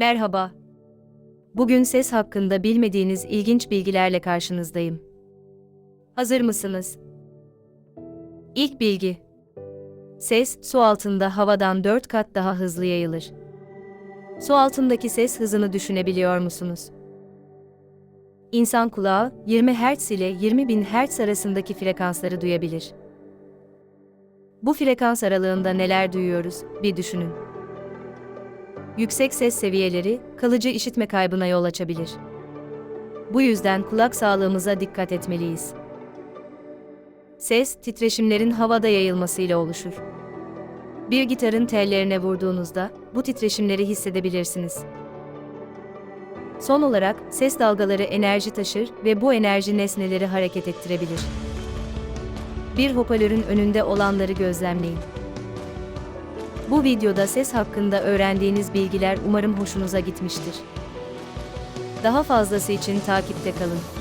Merhaba. Bugün ses hakkında bilmediğiniz ilginç bilgilerle karşınızdayım. Hazır mısınız? İlk bilgi. Ses, su altında havadan 4 kat daha hızlı yayılır. Su altındaki ses hızını düşünebiliyor musunuz? İnsan kulağı 20 Hz ile 20.000 Hz arasındaki frekansları duyabilir. Bu frekans aralığında neler duyuyoruz bir düşünün. Yüksek ses seviyeleri kalıcı işitme kaybına yol açabilir. Bu yüzden kulak sağlığımıza dikkat etmeliyiz. Ses, titreşimlerin havada yayılmasıyla oluşur. Bir gitarın tellerine vurduğunuzda bu titreşimleri hissedebilirsiniz. Son olarak, ses dalgaları enerji taşır ve bu enerji nesneleri hareket ettirebilir. Bir hoparlörün önünde olanları gözlemleyin. Bu videoda ses hakkında öğrendiğiniz bilgiler umarım hoşunuza gitmiştir. Daha fazlası için takipte kalın.